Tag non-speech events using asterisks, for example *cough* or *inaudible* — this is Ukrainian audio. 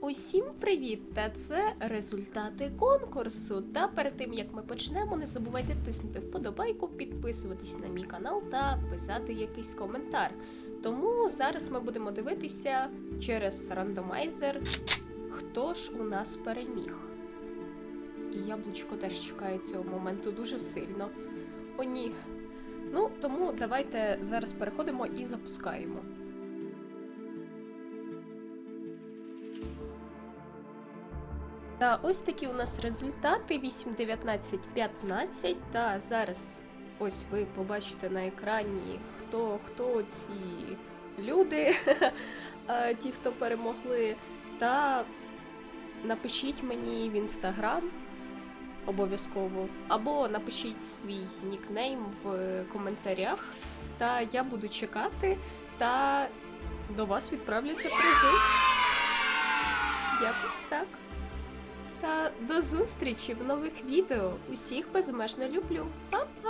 Усім привіт! Та це результати конкурсу. Та перед тим як ми почнемо, не забувайте тиснути вподобайку, підписуватись на мій канал та писати якийсь коментар. Тому зараз ми будемо дивитися через рандомайзер, хто ж у нас переміг. І яблучко теж чекає цього моменту дуже сильно. О, ні. Ну, тому давайте зараз переходимо і запускаємо. Та ось такі у нас результати: 8, 19, 15. Та зараз ось ви побачите на екрані, хто хто ці люди, *laughs* ті, хто перемогли. Та напишіть мені в інстаграм обов'язково, або напишіть свій нікнейм в коментарях. Та я буду чекати, та до вас відправляться призи. Якось так. Та до зустрічі в нових відео. Усіх безмежно люблю. Па-па!